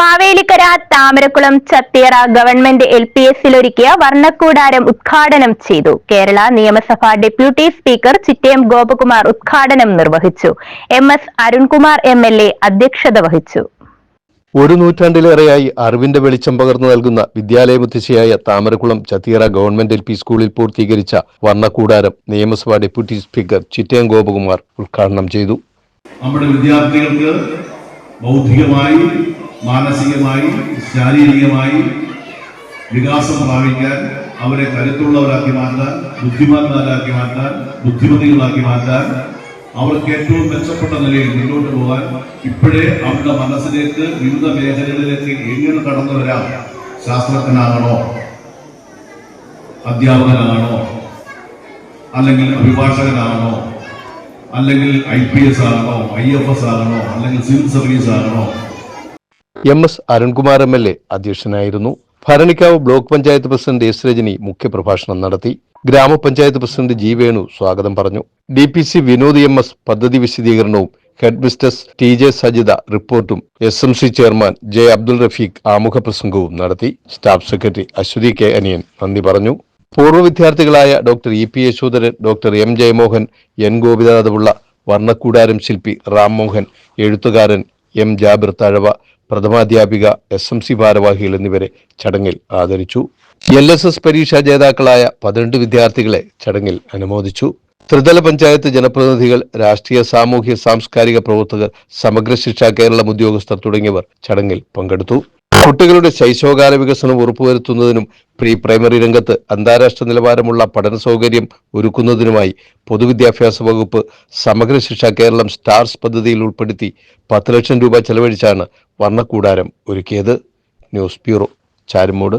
Mavelikkara Thamarakkulam Chathiyara government L P എസിലൊരുക്കിയ വർണക്കൂടാരം ഉദ്ഘാടനം ചെയ്തു. കേരള നിയമസഭാ ഡെപ്യൂട്ടി സ്പീക്കർ ചിറ്റയം ഗോപകുമാർ ഉദ്ഘാടനം നിർവഹിച്ചു. M S Arunkumar M L A അധ്യക്ഷത വഹിച്ചു. ഒരു നൂറ്റാണ്ടിലേറെയായി അറിവിന്റെ വെളിച്ചം പകർന്നു നൽകുന്ന വിദ്യാലയ ബുദ്ധിശയായ Thamarakkulam Chathiyara government L P സ്കൂളിൽ പൂർത്തീകരിച്ച വർണക്കൂടാരം നിയമസഭാ ഡെപ്യൂട്ടി സ്പീക്കർ ചിറ്റയം ഗോപകുമാർ ഉദ്ഘാടനം ചെയ്തു. നമ്മുടെ വിദ്യാർത്ഥികൾക്ക് ബൗദ്ധികമായി മാനസികമായി ശാരീരികമായി വികാസം പ്രാപിക്കാൻ അവരെ കരുത്തുള്ളവരാക്കി മാറ്റാൻ ബുദ്ധിമാന്മാരാക്കി മാറ്റാൻ ബുദ്ധിമതികളാക്കി മാറ്റാൻ അവർക്ക് ഏറ്റവും മെച്ചപ്പെട്ട നിലയിൽ മുന്നോട്ട് പോകാൻ ഇപ്പോഴേ അവരുടെ മനസ്സിലേക്ക് വിവിധ മേഖലകളിലേക്ക് എങ്ങനെ കടന്നു വരാം ശാസ്ത്രജ്ഞനാകണോ അധ്യാപകനാണോ അല്ലെങ്കിൽ അഭിഭാഷകനാണോ അല്ലെങ്കിൽ ഐ പി എസ് ആകണോ ഐ എഫ് എസ് ആകണോ അല്ലെങ്കിൽ civil service ആകണോ M S Arunkumar M L A അധ്യക്ഷനായിരുന്നു. Bharanikkavu block panchayat president S Rajani മുഖ്യപ്രഭാഷണം നടത്തി. ഗ്രാമപഞ്ചായത്ത് പ്രസിഡന്റ് ജി വേണു സ്വാഗതം പറഞ്ഞു. D P C Vinod M S പദ്ധതി വിശദീകരണവും head mistress T J Sajitha റിപ്പോർട്ടും S M C chairman J Abdul Rafeeq ആമുഖ പ്രസംഗവും നടത്തി. സ്റ്റാഫ് സെക്രട്ടറി അശ്വതി കെ അനിയൻ നന്ദി പറഞ്ഞു. പൂർവ വിദ്യാർത്ഥികളായ doctor E P Yashodharan doctor M Jayamohan N Gopinathapillai വർണക്കൂടാരം ശില്പി റാം മോഹൻ എഴുത്തുകാരൻ എം ജാബിർ തഴവ പ്രഥമാധ്യാപിക എസ് എം സി ഭാരവാഹികൾ എന്നിവരെ ചടങ്ങിൽ ആദരിച്ചു. എൽ എസ് എസ് പരീക്ഷാ ജേതാക്കളായ പന്ത്രണ്ട് വിദ്യാർത്ഥികളെ ചടങ്ങിൽ അനുമോദിച്ചു. ത്രിതല പഞ്ചായത്ത് ജനപ്രതിനിധികൾ രാഷ്ട്രീയ സാമൂഹ്യ സാംസ്കാരിക പ്രവർത്തകർ സമഗ്ര ശിക്ഷ കേരളം ഉദ്യോഗസ്ഥർ തുടങ്ങിയവർ ചടങ്ങിൽ പങ്കെടുത്തു. കുട്ടികളുടെ ശൈശവകാല വികസനം ഉറപ്പുവരുത്തുന്നതിനും പ്രീ പ്രൈമറി രംഗത്ത് അന്താരാഷ്ട്ര നിലവാരമുള്ള പഠന സൗകര്യം ഒരുക്കുന്നതിനുമായി പൊതുവിദ്യാഭ്യാസ വകുപ്പ് സമഗ്ര ശിക്ഷ കേരളം സ്റ്റാർസ് പദ്ധതിയിൽ ഉൾപ്പെടുത്തി പത്ത് ലക്ഷം രൂപ ചെലവഴിച്ചാണ് വർണക്കൂടാരം ഒരുക്കിയത്. News bureau Charummoodu.